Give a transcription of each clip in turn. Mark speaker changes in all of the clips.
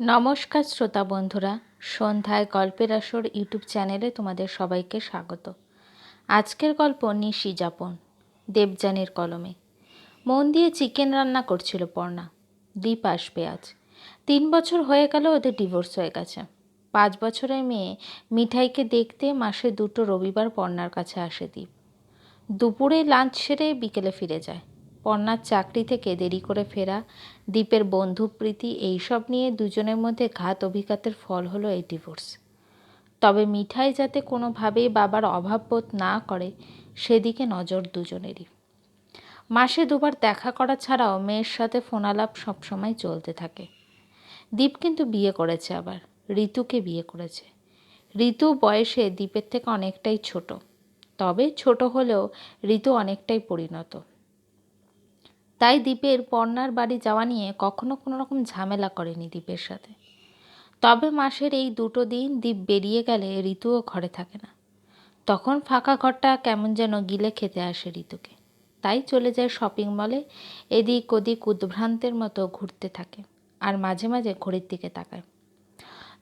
Speaker 1: নমস্কার শ্রোতা বন্ধুরা, সন্ধ্যায় গল্পের আসর ইউটিউব চ্যানেলে তোমাদের সবাইকে স্বাগত। আজকের গল্প নিশি যাপন, দেবযানীর কলমে। মন দিয়ে চিকেন রান্না করছিল পর্ণা। দ্বীপ আসবে আজ। তিন বছর হয়ে গেল ওদের ডিভোর্স হয়ে গেছে। পাঁচ বছরের মেয়ে মিঠাইকে দেখতে মাসে দুটো রবিবার পর্ণার কাছে আসে দ্বীপ দুপুরে লাঞ্চ সেরে বিকেলে ফিরে যায়। পর্ণার চাকরি থেকে দেরি করে ফেরা। দ্বীপের বন্ধুপ্রীতি এইসব নিয়ে দুজনের মধ্যে ঘাত অভিঘাতের ফল হলো এই ডিভোর্স। তবে মিঠাই যাতে কোনোভাবেই বাবার অভাববোধ না করে, সেদিকে নজর দুজনেরই। মাসে দুবার দেখা করা ছাড়াও মেয়ের সাথে ফোনালাপ সবসময় চলতে থাকে। দ্বীপ কিন্তু বিয়ে করেছে আবার, ঋতুকে বিয়ে করেছে। ঋতু বয়সে দ্বীপের থেকে অনেকটাই ছোট। তবে ছোট হলেও ঋতু অনেকটাই পরিণত। তাই দ্বীপের পর্ণার বাড়ি যাওয়া নিয়ে কখনো কোনো রকম ঝামেলা করেনি দ্বীপের সাথে। তবে মাসের এই দুটো দিন দ্বীপ বেরিয়ে গেলে ঋতুও ঘরে থাকে না। তখন ফাঁকা ঘরটা কেমন যেন গিলে খেতে আসে ঋতুকে। তাই চলে যায় শপিং মলে, এদিক ওদিক উদ্ভ্রান্তের মতো ঘুরতে থাকে আর মাঝে মাঝে ঘড়ির দিকে তাকায়।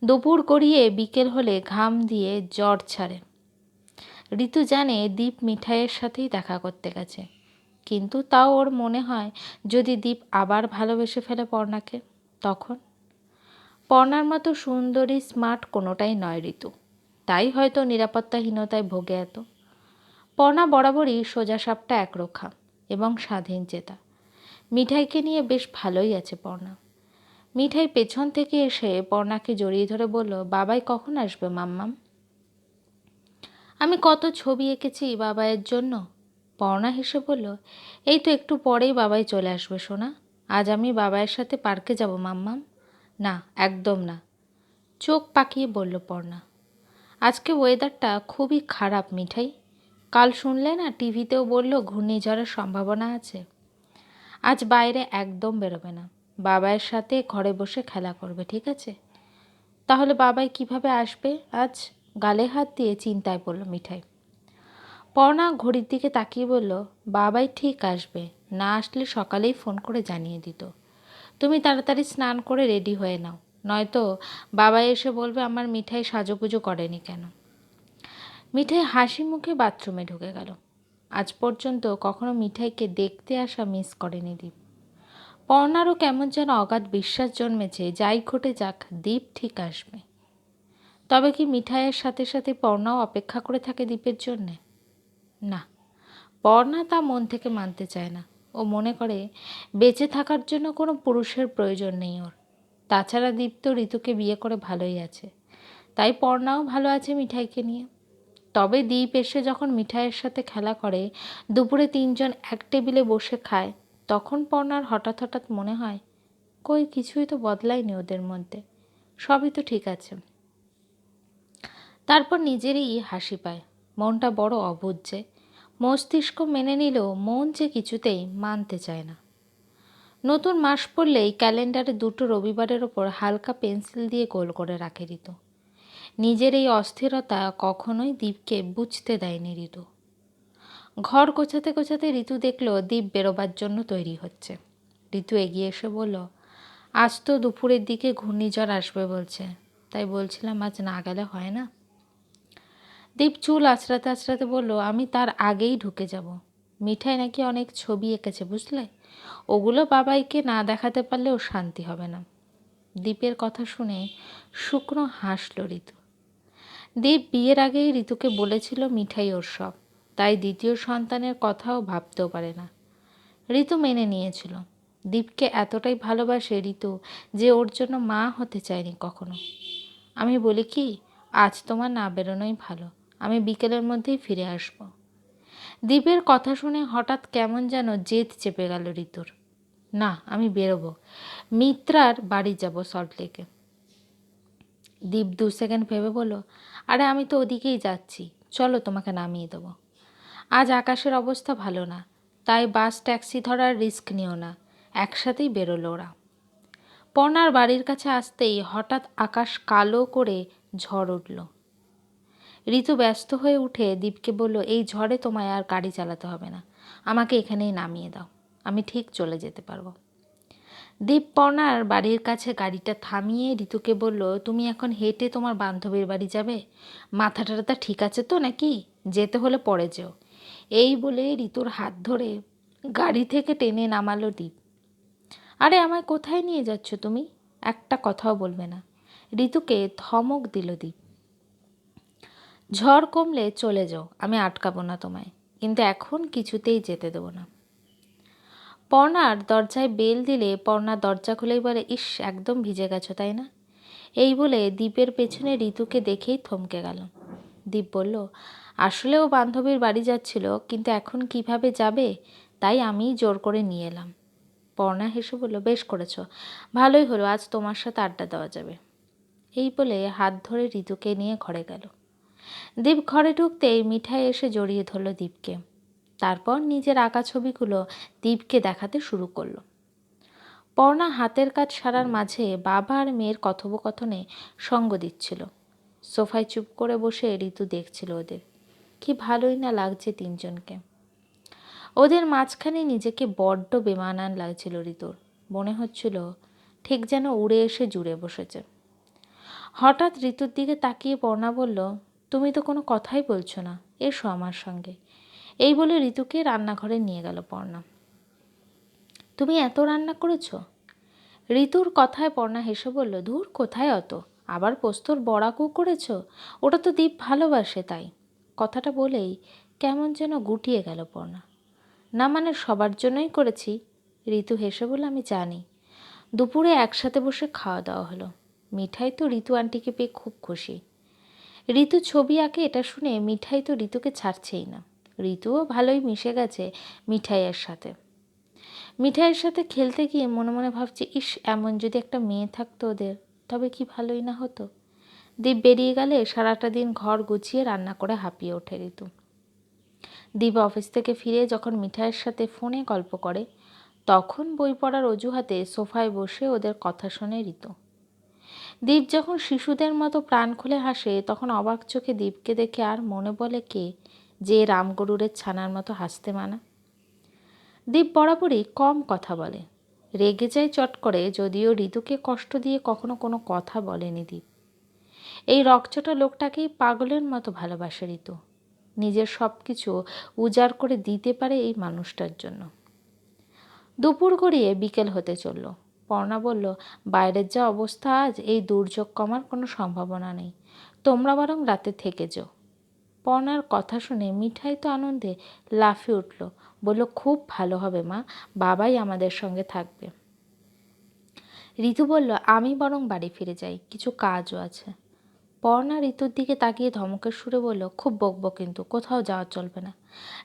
Speaker 1: দুপুর গড়িয়ে বিকেল হলে ঘাম দিয়ে জ্বর ছাড়ে। ঋতু জানে দ্বীপ মিঠাইয়ের সাথেই দেখা করতে গেছে। কিন্তু তাও ওর মনে হয়, যদি দীপ আবার ভালোবেসে ফেলে পর্ণাকে, তখন? পর্ণার মতো সুন্দরী, স্মার্ট কোনোটাই নয় ঋতু। তাই হয়তো নিরাপত্তাহীনতায় ভোগে এত। পর্ণা বরাবরই সোজা সাপটা একরক্ষা এবং স্বাধীন চেতা। মিঠাইকে নিয়ে বেশ ভালোই আছে পর্ণা। মিঠাই পেছন থেকে এসে পর্ণাকে জড়িয়ে ধরে বলল, বাবাই কখন আসবে, মাম্মাম? আমি কত ছবি এঁকেছি বাবাইয়ের জন্য? পর্ণা হেসে বলল এই তো একটু পরেই বাবাই চলে আসবে, সোনা। আজ আমি বাবাইয়ের সাথে পার্কে যাব, মাম্মাম। না, একদম না। চোখ পাকিয়ে বলল পর্ণা আজকে ওয়েদারটা খুবই খারাপ, মিঠাই। কাল শুনলে না টিভিতেও বলল ঘূর্ণিঝড়ের সম্ভাবনা আছে। আজ বাইরে একদম বেরোবে না। বাবাইয়ের সাথে ঘরে বসে খেলা করবে, ঠিক আছে? তাহলে বাবাই কীভাবে আসবে? আজ গালে হাত দিয়ে চিন্তায় পড়ল, মিঠাই। পর্ণা ঘড়ির দিকে তাকিয়ে বলল, বাবাই ঠিক আসবে। না আসলে সকালেই ফোন করে জানিয়ে দিত। তুমি তাড়াতাড়ি স্নান করে রেডি হয়ে নাও, নয়তো বাবাই এসে বলবে আমার মিঠাই সাজুগুজু করেনি কেন? মিঠাই হাসি মুখে বাথরুমে ঢুকে গেল। আজ পর্যন্ত কখনো মিঠাইকে দেখতে আসা মিস করেনি দ্বীপ পর্ণারও কেমন যেন অগাধ বিশ্বাস জন্মেছে, যাই ঘটে যাক দ্বীপ ঠিক আসবে। তবে কি মিঠাইয়ের সাথে সাথে পর্ণাও অপেক্ষা করে থাকে দ্বীপের জন্যে? না পর্ণা তা মন থেকে মানতে চায় না। ও মনে করে, বেঁচে থাকার জন্য কোনো পুরুষের প্রয়োজন নেই ওর। তাছাড়া দীপ্ত ঋতুকে বিয়ে করে ভালোই আছে। তাই পর্ণাও ভালো আছে মিঠাইকে নিয়ে। তবে দীপ এসে যখন মিঠাইয়ের সাথে খেলা করে, দুপুরে তিনজন এক টেবিলে বসে খায়, তখন পর্ণার হঠাৎ হঠাৎ মনে হয়, কই কিছুই তো বদলায়নি ওদের মধ্যে। সবই তো ঠিক আছে। তারপর নিজেরই হাসি পায়। মনটা বড় অবুধ যে মস্তিষ্ক মেনে নিলেও মন যে কিছুতেই মানতে চায় না। নতুন মাস পড়লেই ক্যালেন্ডারে দুটো রবিবারের ওপর হালকা পেন্সিল দিয়ে গোল করে রাখে ঋতু। নিজের এই অস্থিরতা কখনোই দ্বীপকে বুঝতে দেয়নি ঋতু। ঘর গোছাতে গোছাতে ঋতু দেখল দ্বীপ বেরোবার জন্য তৈরি হচ্ছে। ঋতু এগিয়ে এসে বলল, আজ তো দুপুরের দিকে ঘূর্ণিঝড় আসবে, বলছে। তাই বলছিলাম, আজ না গেলে হয় না? দীপ চুল আঁচড়াতে আঁচড়াতে বলল, আমি তার আগেই ঢুকে যাব। মিঠাই নাকি অনেক ছবি এঁকেছে, বুঝলে? ওগুলো বাবাইকে না দেখাতে পারলেও শান্তি হবে না। দীপের কথা শুনে শুকনো হাসল ঋতু। দীপ বিয়ের আগেই ঋতুকে বলেছিল মিঠাই ওর সব, তাই দ্বিতীয় সন্তানের কথাও ভাবতেও পারে না। ঋতু মেনে নিয়েছিল। দীপকে এতটাই ভালোবাসে ঋতু যে ওর জন্য মা হতে চায়নি কখনো। আমি বলি কি, আজ তোমার না বেরোনোই ভালো। আমি বিকেলের মধ্যেই ফিরে আসব। দ্বীপের কথা শুনে হঠাৎ কেমন যেন জেদ চেপে গেল ঋতুর। না, আমি বেরোবো। মিত্রার বাড়ি যাব সল্টলেকে দ্বীপ দু সেকেন্ড ভেবে বলো আরে, আমি তো ওদিকেই যাচ্ছি। চলো, তোমাকে নামিয়ে দেবো। আজ আকাশের অবস্থা ভালো না, তাই বাস, ট্যাক্সি ধরার রিস্ক নিও না। একসাথেই বেরোলো ওরা। পর্ণার বাড়ির কাছে আসতেই হঠাৎ আকাশ কালো করে ঝড় উঠল। ঋতু ব্যস্ত হয়ে উঠে দীপকে বলল, এই ঝড়ে তোমায় আর গাড়ি চালাতে হবে না। আমাকে এখানেই নামিয়ে দাও। আমি ঠিক চলে যেতে পারব। দীপপর্ণার বাড়ির কাছে গাড়িটা থামিয়ে ঋতুকে বলল, তুমি এখন হেঁটে তোমার বান্ধবীর বাড়ি যাবে? মাথাটা তা ঠিক আছে তো নাকি? যেতে হলে পরে যেও। এই বলে ঋতুর হাত ধরে গাড়ি থেকে টেনে নামালো দীপ। আরে, আমায় কোথায় নিয়ে যাচ্ছ তুমি? একটা কথাও বলবে না। ঋতুকে ধমক দিল দীপ। ঝড় কমলে চলে যাও, আমি আটকাবো না তোমায়। কিন্তু এখন কিছুতেই যেতে দেবো না। পর্ণার দরজায় বেল দিলে পর্ণা দরজা খুলেই বলে, ইস, একদম ভিজে গেছো, তাই না? এই বলে দ্বীপের পেছনে ঋতুকে দেখেই থমকে গেল। দ্বীপ বলল, আসলে ও বান্ধবীর বাড়ি যাচ্ছিল, কিন্তু এখন কীভাবে যাবে, তাই আমি জোর করে নিয়ে এলাম। পর্ণা হেসে বলল, বেশ করেছ, ভালোই হলো, আজ তোমার সাথে আড্ডা দেওয়া যাবে। এই বলে হাত ধরে ঋতুকে নিয়ে ঘরে গেল। দীপ ঘরে ঢুকতেই মিঠাই এসে জড়িয়ে ধরল দীপকে। তারপর নিজের আঁকা ছবিগুলো দীপকে দেখাতে শুরু করল। পর্ণা হাতের কাজ সারার মাঝে বাবা আর মেয়ের কথোপকথনে সঙ্গ দিচ্ছিল। সোফায় চুপ করে বসে ঋতু দেখছিল ওদের। কি ভালোই না লাগছে তিনজনকে। ওদের মাঝখানে নিজেকে বড্ড বেমানান লাগছিল ঋতুর। মনে হচ্ছিল ঠিক যেন উড়ে এসে জুড়ে বসেছে। হঠাৎ ঋতুর দিকে তাকিয়ে পর্ণা বলল তুমি তো কোনো কথাই বলছো না। এসো আমার সঙ্গে। এই বলে ঋতুকে রান্নাঘরে নিয়ে গেল পর্ণা। তুমি এত রান্না করেছ? ঋতুর কথায় পর্ণা হেসে বলল, ধুর, কোথায় অত? আবার পোস্তর বড়াকু করেছ? ওটা তো দীপ ভালোবাসে তাই। কথাটা বলেই কেমন যেন গুটিয়ে গেল পর্ণা। না মানে সবার জন্যই করেছি? ঋতু হেসে বলে আমি জানি। দুপুরে একসাথে বসে খাওয়া দাওয়া হলো। মিঠাই তো ঋতু আন্টিকে পেয়ে খুব খুশি। ঋতু ছবি আঁকে এটা শুনে মিঠাই তো ঋতুকে ছাড়ছেই না। ঋতুও ভালোই মিশে গেছে মিঠাইয়ের সাথে। মিঠাইয়ের সাথে খেলতে গিয়ে মনে মনে ভাবছে, ইস, এমন যদি একটা মেয়ে থাকতো ওদের, তবে কি ভালোই না হতো? দীপ বেরিয়ে গেলে সারাটা দিন ঘর গুছিয়ে রান্না করে হাঁপিয়ে ওঠে ঋতু। দীপ অফিস থেকে ফিরে যখন মিঠাইয়ের সাথে ফোনে গল্প করে, তখন বই পড়ার অজুহাতে সোফায় বসে ওদের কথা শোনে ঋতু। দীপ যখন শিশুদের মতো প্রাণ খুলে হাসে, তখন অবাক চোখে দীপকে দেখে আর মনে বলে কে যে রামগরুরের ছানার মতো হাসতে মানা। দীপ বরাবরই কম কথা বলে। রেগে যায় চট করে, যদিও ঋতুকে কষ্ট দিয়ে কখনো কোনো কথা বলেনি দীপ। এই রকচটা লোকটাকেই পাগলের মতো ভালোবাসে ঋতু। নিজের সব কিছু উজাড় করে দিতে পারে এই মানুষটার জন্য। দুপুর গড়িয়ে বিকেল হতে চলল। পর্ণা বলল, বাইরের যা অবস্থা আজ, এই দুর্যোগ কমার কোনো সম্ভাবনা নেই। তোমরা বরং রাতে থেকে যাও। পর্ণার কথা শুনে মিঠাই তো আনন্দে লাফিয়ে উঠল, বলল, খুব ভালো হবে মা, বাবাই আমাদের সঙ্গে থাকবে। ঋতু বলল, আমি বরং বাড়ি ফিরে যাই, কিছু কাজও আছে। পর্ণা ঋতুর দিকে তাকিয়ে ধমকের সুরে বলল, খুব বকবো কিন্তু, কোথাও যাওয়া চলবে না।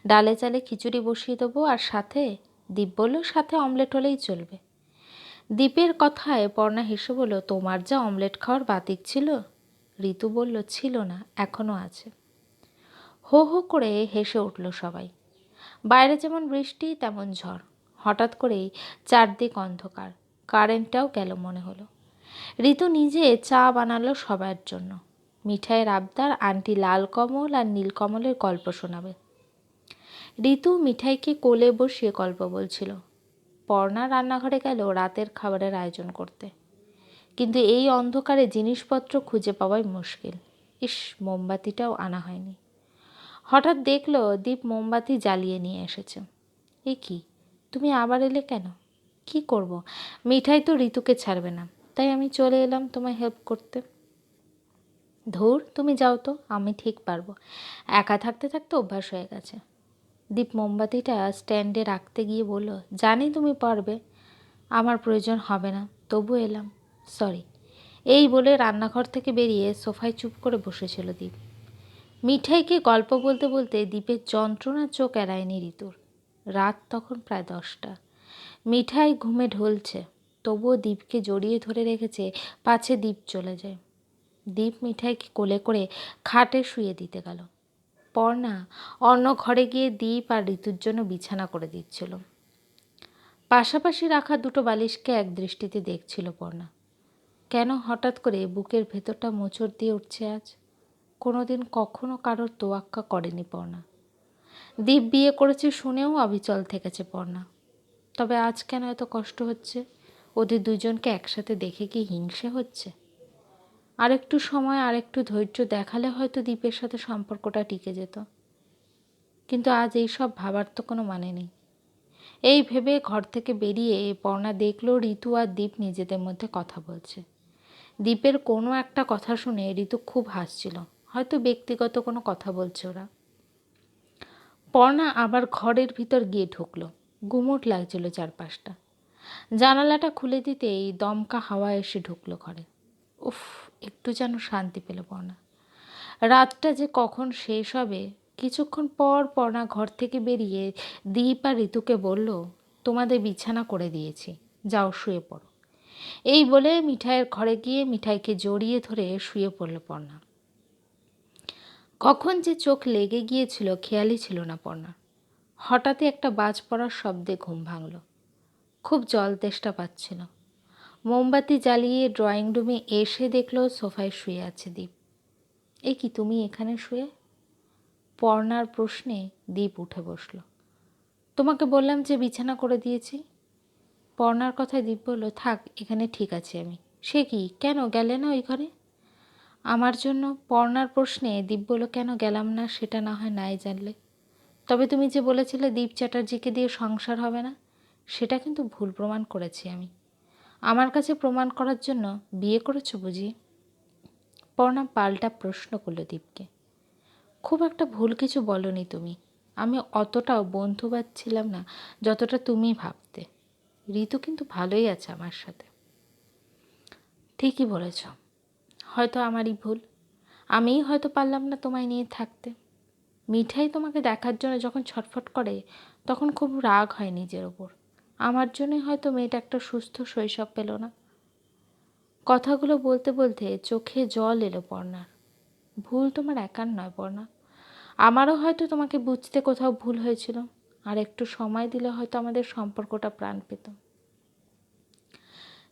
Speaker 1: ডালে চালে খিচুড়ি বসিয়ে দেবো আর সাথে দীপ বলল সাথে অমলেট হলেই চলবে। দ্বীপের কথায় পর্ণা হেসে বলল, তোমার যা অমলেট খাওয়ার বাতিক ছিল? ঋতু বলল, ছিল না এখনও আছে। হো হো করে হেসে উঠল সবাই। বাইরে যেমন বৃষ্টি, তেমন ঝড়। হঠাৎ করেই চারদিক অন্ধকার। কারেন্টটাও গেল মনে হলো। ঋতু নিজে চা বানালো সবার জন্য। মিঠাইয়ের আবদার আন্টি লাল কমল আর নীলকমলের গল্প শোনাবে। ঋতু মিঠাইকে কোলে বসিয়ে গল্প বলছিল। পর্ণা রান্নাঘরে গেল রাতের খাবারের আয়োজন করতে। কিন্তু এই অন্ধকারে জিনিসপত্র খুঁজে পাওয়াই মুশকিল। ইস, মোমবাতিটাও আনা হয়নি। হঠাৎ দেখল দীপ মোমবাতি জ্বালিয়ে নিয়ে এসেছে। এ কি? তুমি আবার এলে কেন? কি করব? মিঠাই তো ঋতুকে ছাড়বে না। তাই আমি চলে এলাম তোমায় হেল্প করতে। ধুর, তুমি যাও তো, আমি ঠিক পারব। একা থাকতে থাকতে অভ্যাস হয়ে গেছে। দীপ মোমবাতিটা স্ট্যান্ডে রাখতে গিয়ে বলল, জানি তুমি পারবে, আমার প্রয়োজন হবে না। তবু এলাম, সরি। এই বলে রান্নাঘর থেকে বেরিয়ে সোফায় চুপ করে বসেছিল দীপ। মিঠাইকে গল্প বলতে বলতে দ্বীপের যন্ত্রণা চোখ এড়ায়নি ঋতুর। রাত তখন প্রায় দশটা। মিঠাই ঘুমে ঢলছে, তবুও দ্বীপকে জড়িয়ে ধরে রেখেছে পাছে দ্বীপ চলে যায়। দ্বীপ মিঠাইকে কোলে করে খাটে শুয়ে দিতে গেল। পর্ণা অন্য ঘরে গিয়ে দ্বীপ আর ঋতুর জন্য বিছানা করে দিচ্ছিল। পাশাপাশি রাখা দুটো বালিশকে এক দৃষ্টিতে দেখছিল পর্ণা। কেন হঠাৎ করে বুকের ভেতরটা মোচড় দিয়ে উঠছে আজ? কোনোদিন কখনো কারোর তোয়াক্কা করেনি পর্ণা। দ্বীপ বিয়ে করেছে শুনেও অবিচল থেকেছে পর্ণা। তবে আজ কেন এত কষ্ট হচ্ছে? ওদের দুজনকে একসাথে দেখে কি হিংসে হচ্ছে? আর একটু সময় আর একটু ধৈর্য দেখালে হয়তো দ্বীপের সাথে সম্পর্কটা টিকে যেত। কিন্তু আজ এই সব ভাবার তো কোনো মানে নেই। এই ভেবে ঘর থেকে বেরিয়ে পর্ণা দেখল ঋতু আর দ্বীপ নিজেদের মধ্যে কথা বলছে। দ্বীপের কোনো একটা কথা শুনে ঋতু খুব হাসছিল। হয়তো ব্যক্তিগত কোনো কথা বলছে ওরা। পর্ণা আবার ঘরের ভিতর গিয়ে ঢুকলো। গুমোট লাগছিল চারপাশটা। জানালাটা খুলে দিতেই দমকা হাওয়া এসে ঢুকলো ঘরে। উফ একটু যেন শান্তি পেল পর্ণা রাতটা যে কখন শেষ হবে, কিছুক্ষণ পর পর্ণা ঘর থেকে বেরিয়ে দীপ আর ঋতুকে বলল, তোমাদের বিছানা করে দিয়েছি, যাও শুয়ে পড়ো। এই বলে মিঠাইয়ের ঘরে গিয়ে মিঠাইকে জড়িয়ে ধরে শুয়ে পড়ল পর্ণা। কখন যে চোখ লেগে গিয়েছিল খেয়ালই ছিল না পর্ণা হঠাৎই একটা বাজ পড়ার শব্দে ঘুম ভাঙল। খুব জল তেষ্টা পাচ্ছিল। মোমবাতি জ্বালিয়ে ড্রয়িং রুমে এসে দেখল সোফায় শুয়ে আছে দীপ। এ কি, তুমি এখানে শুয়ে? পর্ণার প্রশ্নে দীপ উঠে বসল। তোমাকে বললাম যে বিছানা করে দিয়েছি। পর্ণার কথায় দীপ বলল, থাক, এখানে ঠিক আছে আমি। সে কি? কেন গেলে না ওই ঘরে? আমার জন্য? পর্ণার প্রশ্নে দীপ বলল, কেন গেলাম না সেটা না হয় নাই জানলে। তবে তুমি যে বলেছিলে দীপ চ্যাটার্জিকে দিয়ে সংসার হবে না, সেটা কিন্তু ভুল প্রমাণ করেছি আমি। আমার কাছে প্রমাণ করার জন্য বিয়ে করেছ বুঝি? পর্ণা পাল্টা প্রশ্ন করল দীপকে। খুব একটা ভুল কিছু বলনি তুমি। আমি অতটাও বন্ধুবাদ ছিলাম না যতটা তুমি ভাবতে। ঋতু কিন্তু ভালোই আছে আমার সাথে। ঠিকই বলেছ। হয়তো আমারই ভুল। আমিই হয়তো পারলাম না তোমায় নিয়ে থাকতে। মিঠাই তোমাকে দেখার জন্য যখন ছটফট করে, তখন খুব রাগ হয় নিজের ওপর। আমার জন্যই হয়তো মেয়েটা একটা সুস্থ শৈশব পেল না। কথাগুলো বলতে বলতে চোখে জল এলো পর্ণার। ভুল তোমার একার নয় পর্ণা। আমারও হয়তো তোমাকে বুঝতে কোথাও ভুল হয়েছিল, আর একটু সময় দিলে হয়তো আমাদের সম্পর্কটা প্রাণ পেত।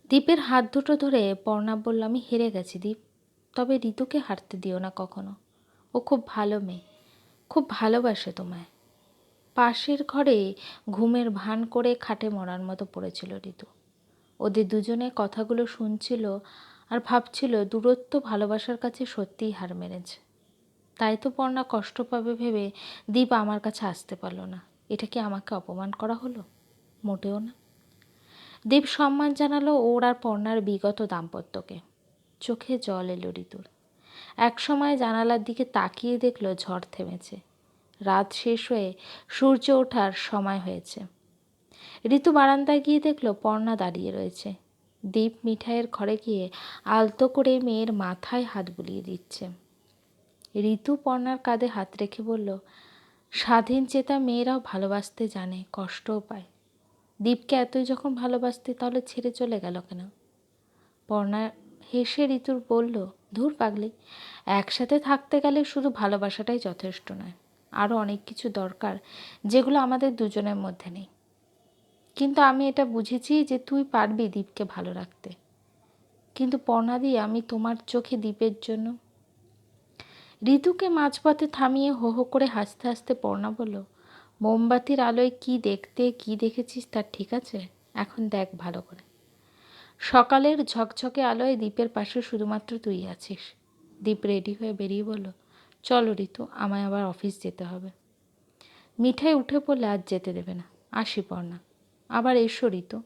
Speaker 1: দ্বীপের হাত দুটো ধরে পর্ণা বলল, আমি হেরে গেছি দ্বীপ তবে ঋতুকে হারতে দিও না কখনো। ও খুব ভালো মেয়ে। খুব ভালোবাসে তোমায়। পাশের ঘরে ঘুমের ভান করে খাটে মরার মতো পড়েছিল ঋতু। ওদের দুজনে কথাগুলো শুনছিল আর ভাবছিল দূরত্ব ভালোবাসার কাছে সত্যিই হার মেরেছে তাই তো পর্ণা কষ্ট পাবে ভেবে দীপ আমার কাছে আসতে পারল না। এটা কি আমাকে অপমান করা হলো? মোটেও না। দীপ সম্মান জানালো ওর আর পর্ণার বিগত দাম্পত্যকে। চোখে জল এলো ঋতুর। এক সময় জানালার দিকে তাকিয়ে দেখল ঝড় থেমেছে। রাত শেষ হয়ে সূর্য ওঠার সময় হয়েছে। ঋতু বারান্দায় গিয়ে দেখল পর্ণা দাঁড়িয়ে রয়েছে। দীপ মিঠাইয়ের ঘরে গিয়ে আলতো করে মেয়ের মাথায় হাত বুলিয়ে দিচ্ছে। ঋতু পর্ণার কাঁধে হাত রেখে বলল, স্বাধীন চেতা মেয়েরাও ভালোবাসতে জানে, কষ্টও পায়। দীপকে এতই যখন ভালোবাসতে তাহলে ছেড়ে চলে গেল কেন? পর্ণা হেসে ঋতুর বলল, ধুর পাগলি, একসাথে থাকতে গেলে শুধু ভালোবাসাটাই যথেষ্ট নয়। আরও অনেক কিছু দরকার, যেগুলো আমাদের দুজনের মধ্যে নেই। কিন্তু আমি এটা বুঝেছি যে তুই পারবি দীপকে ভালো রাখতে। কিন্তু পর্ণাদি, আমি তোমার চোখে দ্বীপের জন্য। ঋতুকে মাঝপথে থামিয়ে হো হো করে হাসতে হাসতে পর্ণা বলল, মোমবাতির আলোয় কি দেখতে, কি দেখেছিস তার ঠিক আছে? এখন দেখ ভালো করে। সকালের ঝকঝকে আলোয় দ্বীপের পাশে শুধুমাত্র তুই আছিস। দ্বীপ রেডি হয়ে বেরিয়ে বলল চলো ঋতু, আমায় আবার অফিস যেতে হবে। মিঠাই উঠে পড়লে আজ যেতে দেবে না। আসি পর্ণা, আবার এসো ঋতু।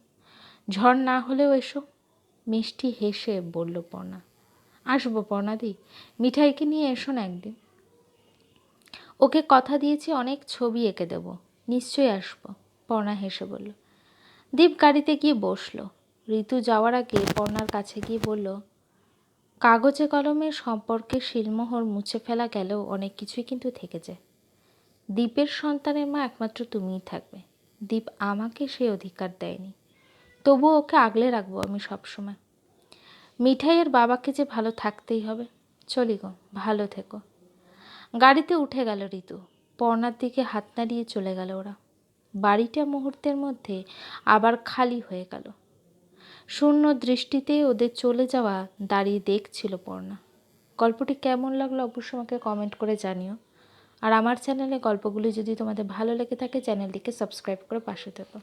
Speaker 1: ঝড় না হলেও এসো। মিষ্টি হেসে বলল পর্ণা, আসব পর্ণাদি মিঠাইকে নিয়ে এসো না একদিন। ওকে কথা দিয়েছি, অনেক ছবি এঁকে দেব। নিশ্চয়ই আসব, পর্ণা হেসে বলল। দীপ গাড়িতে গিয়ে বসল। ঋতু যাওয়ার আগে পর্ণার কাছে গিয়ে বলল কাগজে কলমের সম্পর্কে শিলমোহর মুছে ফেলা গেলেও অনেক কিছুই কিন্তু থেকে যায়। দ্বীপের সন্তানের মা একমাত্র তুমিই থাকবে। দ্বীপ আমাকে সেই অধিকার দেয়নি। তবুও ওকে আগলে রাখব আমি সবসময়। মিঠাইয়ের বাবাকে যে ভালো থাকতেই হবে। চলি গো, ভালো থেকো। গাড়িতে উঠে গেল ঋতু। পর্ণার দিকে হাত নাড়িয়ে চলে গেল ওরা। বাড়িটা মুহূর্তের মধ্যে আবার খালি হয়ে গেল। শূন্য দৃষ্টিতে ওদের চলে যাওয়া দাঁড়িয়ে দেখছিল পর্ণা। গল্পটি কেমন লাগল অবশ্যই আমাকে কমেন্ট করে জানিও। আর আমার চ্যানেলে গল্পগুলি যদি তোমাদের ভালো লেগে থাকে চ্যানেলটিকে সাবস্ক্রাইব করে পাশে থেকো।